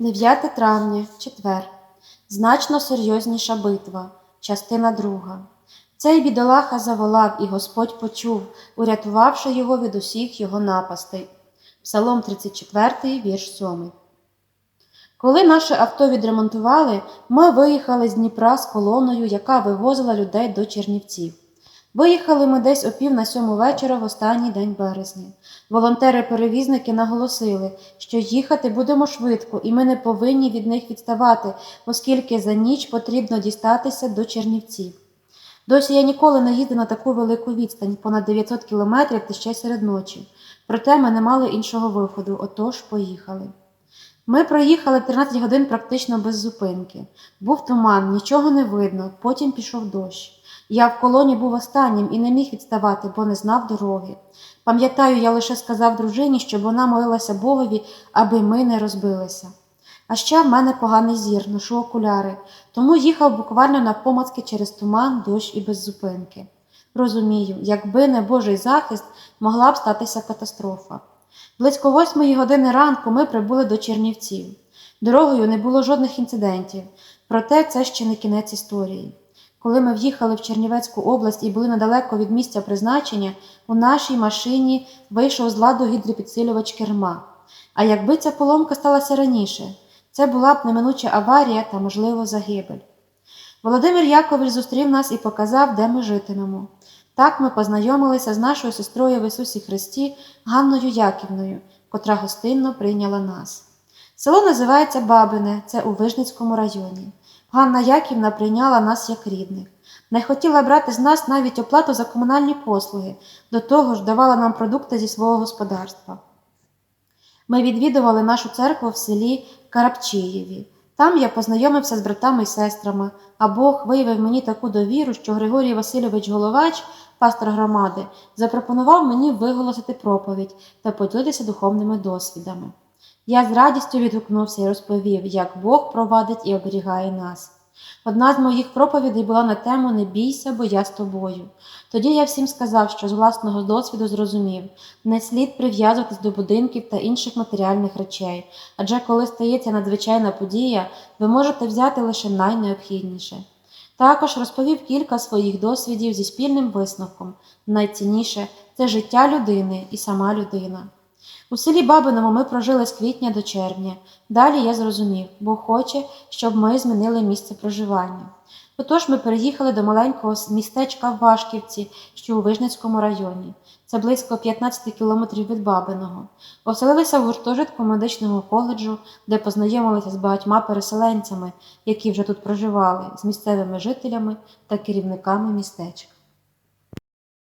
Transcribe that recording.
9 травня, четвер. Значно серйозніша битва. Частина друга. Цей бідолаха заволав, і Господь почув, урятувавши його від усіх його напастей. Псалом 34, вірш 7. Коли наше авто відремонтували, ми виїхали з Дніпра з колоною, яка вивозила людей до Чернівців. Виїхали ми десь о пів на сьому вечора в останній день березня. Волонтери-перевізники наголосили, що їхати будемо швидко, і ми не повинні від них відставати, оскільки за ніч потрібно дістатися до Чернівців. Досі я ніколи не їздив на таку велику відстань, понад 900 кілометрів та ще серед ночі. Проте ми не мали іншого виходу, отож поїхали. Ми проїхали 13 годин практично без зупинки. Був туман, нічого не видно, потім пішов дощ. Я в колоні був останнім і не міг відставати, бо не знав дороги. Пам'ятаю, я лише сказав дружині, щоб вона молилася Богові, аби ми не розбилися. А ще в мене поганий зір, ношу окуляри, тому їхав буквально на помацки через туман, дощ і без зупинки. Розумію, якби не Божий захист, могла б статися катастрофа. Близько восьмої години ранку ми прибули до Чернівців. Дорогою не було жодних інцидентів, проте це ще не кінець історії. Коли ми в'їхали в Чернівецьку область і були недалеко від місця призначення, у нашій машині вийшов з ладу гідропідсилювач керма. А якби ця поломка сталася раніше, це була б неминуча аварія та, можливо, загибель. Володимир Якович зустрів нас і показав, де ми житимемо. Так ми познайомилися з нашою сестрою в Ісусі Христі Ганною Яківною, котра гостинно прийняла нас. Село називається Бабине, це у Вижницькому районі. Ганна Яківна прийняла нас як рідних. Не хотіла брати з нас навіть оплату за комунальні послуги, до того ж давала нам продукти зі свого господарства. Ми відвідували нашу церкву в селі Карапчиєві. Там я познайомився з братами і сестрами, а Бог виявив мені таку довіру, що Григорій Васильович Головач, пастор громади, запропонував мені виголосити проповідь та поділитися духовними досвідами. Я з радістю відгукнувся і розповів, як Бог провадить і оберігає нас. Одна з моїх проповідей була на тему Не бійся, бо я з тобою. Тоді я всім сказав, що з власного досвіду зрозумів, не слід прив'язуватись до будинків та інших матеріальних речей, адже коли стається надзвичайна подія, ви можете взяти лише найнеобхідніше. Також розповів кілька своїх досвідів зі спільним висновком. Найцінніше це життя людини і сама людина. У селі Бабиному ми прожили з квітня до червня. Далі я зрозумів, Бог хоче, щоб ми змінили місце проживання. Отож ми переїхали до маленького містечка в Вашківці, що у Вижницькому районі. Це близько 15 кілометрів від Бабиного. Оселилися в гуртожитку медичного коледжу, де познайомилися з багатьма переселенцями, які вже тут проживали, з місцевими жителями та керівниками містечка.